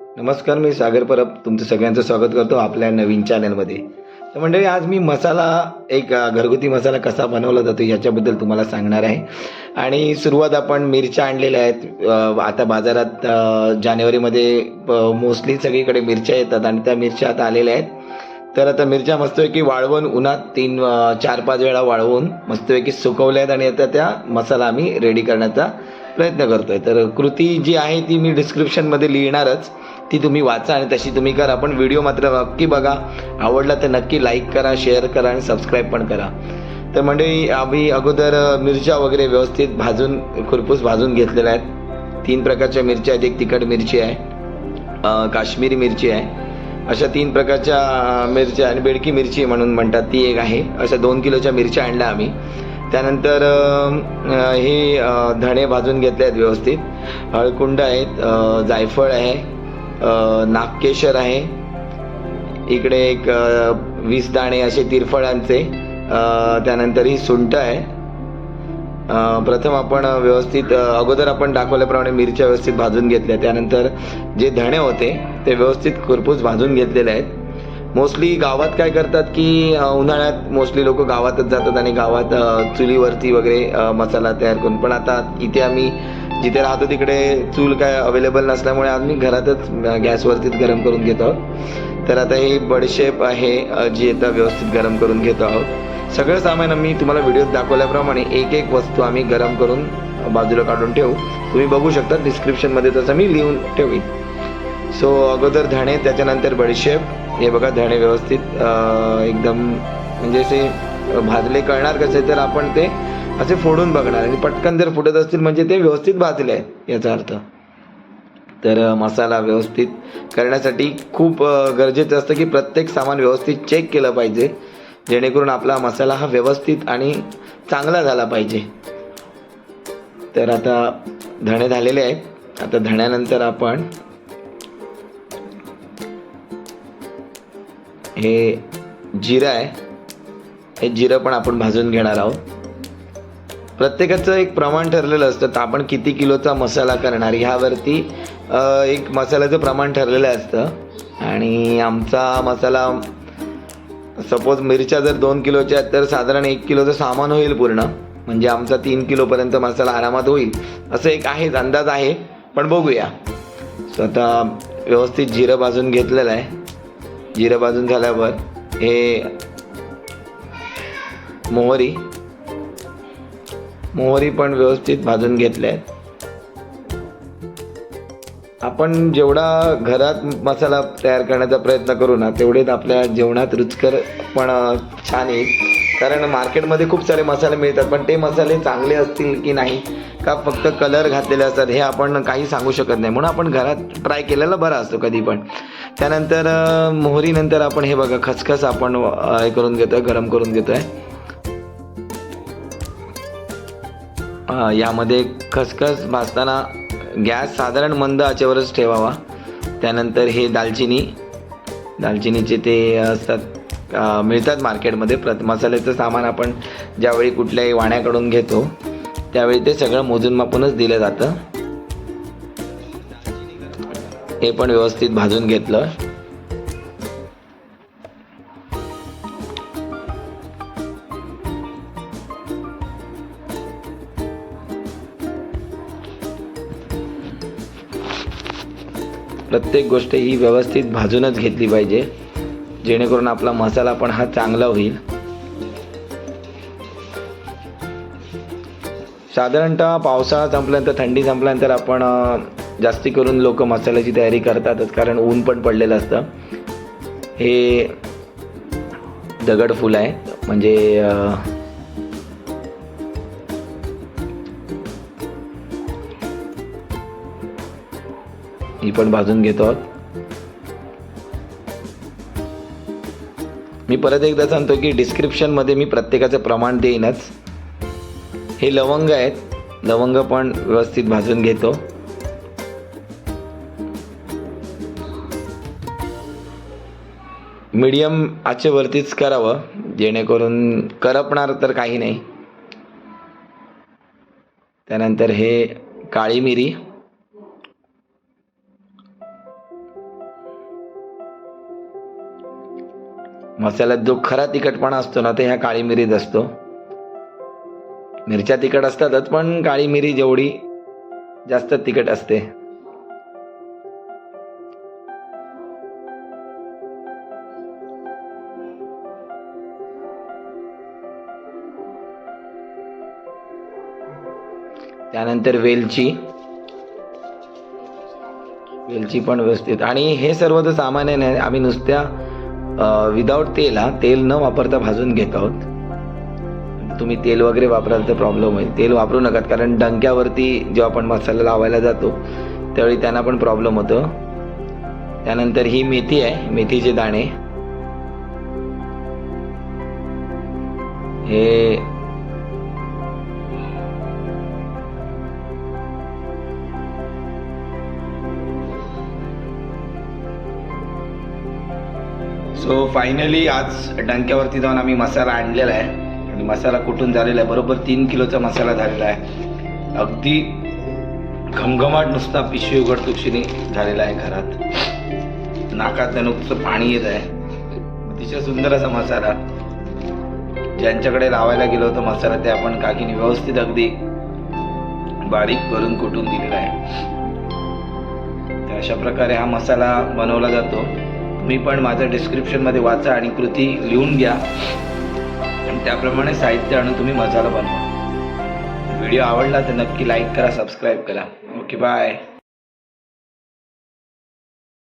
नमस्कार मी सागर परब. तुमचं सगळ्यांचं स्वागत करतो आपल्या नवीन चॅनलमध्ये तर मंडळी आज मी मसाला एक घरगुती मसाला कसा बनवला जातो याच्याबद्दल तुम्हाला सांगणार आहे. आणि सुरुवात आपण मिरच्या आणलेल्या आहेत. आता बाजारात जानेवारीमध्ये मोस्टली सगळीकडे मिरच्या येतात आणि त्या मिरच्या आता आलेल्या आहेत. तर आता मिरच्या मस्तपैकी वाळवून उन्हात तीन चार पाच वेळा वाळवून मस्तपैकी सुकवल्या आहेत आणि आता त्या मसाला आम्ही रेडी करण्याचा प्रयत्न करतोय. तर कृती जी आहे ती मी डिस्क्रिप्शनमध्ये लिहिणारच. ती तुम्ही वाचा आणि तशी तुम्ही करा. पण व्हिडिओ मात्र नक्की बघा. आवडला तर नक्की लाईक करा शेअर करा आणि सबस्क्राईब पण करा. तर मंडळी आम्ही अगोदर मिरच्या वगैरे व्यवस्थित भाजून खुरपूस भाजून घेतलेल्या आहेत. तीन प्रकारच्या मिरच्या आहेत. एक तिखट मिरची आहे काश्मीरी मिरची आहे. अशा तीन प्रकारच्या मिरच्या आणि बेडकी मिरची म्हणून म्हणतात ती एक आहे. अशा दोन किलोच्या मिरच्या आणल्या आम्ही. त्यानंतर हे धणे भाजून घेतले आहेत व्यवस्थित. हळकुंड आहेत जायफळ आहे नागकेशर आहे. इकडे एक वीस दाणे असे तिरफळांचे त्यानंतर ही सुंट आहे. प्रथम आपण व्यवस्थित अगोदर आपण दाखवल्याप्रमाणे मिरच्या व्यवस्थित भाजून घेतल्या. त्यानंतर जे धणे होते ते व्यवस्थित खुरपूस भाजून घेतलेले आहेत. मोस्टली गावात काय करतात की उन्हाळ्यात मोस्टली लोक गावातच जातात आणि गावात चुलीवरती वगैरे मसाला तयार करून. पण आता इथे आम्ही जिथे राहतो तिकडे चूल काय अवेलेबल नसल्यामुळे आम्ही घरातच गॅसवरतीच गरम करून घेतो आहोत. तर आता हे बडशेप आहे जी आता व्यवस्थित गरम करून घेतो आहोत. सगळं सामान आम्ही तुम्हाला व्हिडिओत दाखवल्याप्रमाणे एक एक वस्तू आम्ही गरम करून बाजूला काढून ठेवू. तुम्ही बघू शकता डिस्क्रिप्शनमध्ये तसं मी लिहून ठेवीन. सो अगोदर धणे त्याच्यानंतर बडीशेप. हे बघा धणे व्यवस्थित एकदम म्हणजे असे भाजले कळणार कसे तर आपण ते असे फोडून बघणार. आणि पटकन जर फुटत असतील म्हणजे ते व्यवस्थित भाजले आहेत याचा अर्थ. तर मसाला व्यवस्थित करण्यासाठी खूप गरजेचं असतं की प्रत्येक सामान व्यवस्थित चेक केलं पाहिजे. जेणेकरून आपला मसाला हा व्यवस्थित आणि चांगला झाला पाहिजे. तर आता धणे झालेले आहेत. आता धण्यानंतर आपण हे जिरं आहे. हे जिरं पण आपण भाजून घेणार आहोत. प्रत्येकाचं एक प्रमाण ठरलेलं असतं तर आपण किती किलोचा मसाला करणार? ह्यावरती एक मसाल्याचं प्रमाण ठरलेलं असतं. आणि आमचा मसाला सपोज मिरच्या जर दोन किलोच्या आहेत तर साधारण एक किलोचं सामान होईल पूर्ण. म्हणजे आमचा तीन किलोपर्यंत मसाला आरामात होईल. असं एक आहे अंदाज आहे. पण बघूया. स्वतः व्यवस्थित जिरं भाजून घेतलेलं आहे. जिरं भाजून झाल्यावर हे मोहरी मोहरी पण व्यवस्थित भाजून घेतल्या आहेत आपण जेवढा घरात मसाला तयार करण्याचा प्रयत्न करू ना तेवढेच आपल्या जेवणात रुचकर पण छान येईल. कारण मार्केटमध्ये खूप सारे मसाले मिळतात पण ते मसाले चांगले असतील की नाही का फक्त कलर घातलेले असतात हे आपण काही सांगू शकत नाही. म्हणून आपण घरात ट्राय केलेला बरा असतो कधी पण. त्यानंतर मोहरीनंतर आपण हे बघा खसखस आपण हे करून घेतोय गरम करून घेतोय. यामध्ये खसखस भाजताना गॅस साधारण मंद आचेवरच ठेवावा. त्यानंतर हे दालचिनी दालचिनीचे ते असतात मिळतात मार्केटमध्ये. प्रत मसाल्याचं सामान आपण ज्यावेळी कुठल्याही वाण्याकडून घेतो त्यावेळी ते सगळं मोजून मापूनच दिलं जातं. ते पण व्यवस्थित भाजून घेतलं. प्रत्येक गोष्ट ही व्यवस्थित भाजूनच घेतली पाहिजे जेणेकरून आपला मसाला पण हा चांगला होईल. साधारणतः पावसाळा संपल्यानंतर थंडी संपल्यानंतर आपण जास्ती करून लोक मसाल्याची तयारी करतातच कारण ऊन पण पडलेलं असतं. हे दगड फूल आहे. म्हणजे ही पण भाजून घेतो आहोत. मी परत एकदा सांगतो की डिस्क्रिप्शनमध्ये मी प्रत्येकाचं प्रमाण देईनच. हे लवंग आहेत. लवंग पण व्यवस्थित भाजून घेतो. मिडियम आचेवरतीच करावं जेणेकरून करपणार तर काही नाही. त्यानंतर हे काळी मिरी. मसाल्यात जो खरा तिखटपणा असतो ना तो ह्या काळी मिरीत असतो. मिरच्या तिखट असतातच पण काळी मिरी जेवढी जास्त तिखट असते. त्यानंतर वेलची. वेलची पण व्यवस्थित. आणि हे सर्व तर सामान्य नाही आम्ही नुसत्या विदाऊट तेल हा तेल न वापरता भाजून घेत आहोत. तुम्ही तेल वगैरे वापराल तर प्रॉब्लेम होईल. तेल वापरू नका कारण डंक्यावरती जेव्हा आपण मसाला लावायला जातो त्यावेळी त्यांना पण प्रॉब्लेम होतो. त्यानंतर ही मेथी आहे मेथीचे दाणे. हे सो फायनली आज डंक्यावरती जाऊन आम्ही मसाला आणलेला आहे. आणि मसाला कुठून झालेला आहे? बरोबर तीन किलोचा मसाला झालेला आहे. अगदी घमघमाट नुसता पिशवी उघडतुक्षिणी झालेला आहे घरात. नाकात नुकतं पाणी येत आहे. अतिशय सुंदर असा मसाला. ज्यांच्याकडे लावायला गेलो होतो मसाला ते आपण काकीने व्यवस्थित अगदी बारीक करून कुटून दिलेला आहे. तर अशा प्रकारे हा मसाला बनवला जातो. तुम्ही पण माझं डिस्क्रिप्शनमध्ये वाचा आणि कृती लिहून घ्या. आणि त्याप्रमाणे साहित्य आणून तुम्ही मसाला बनवा. व्हिडिओ आवडला तर नक्की लाईक करा सबस्क्राईब करा. Okay bye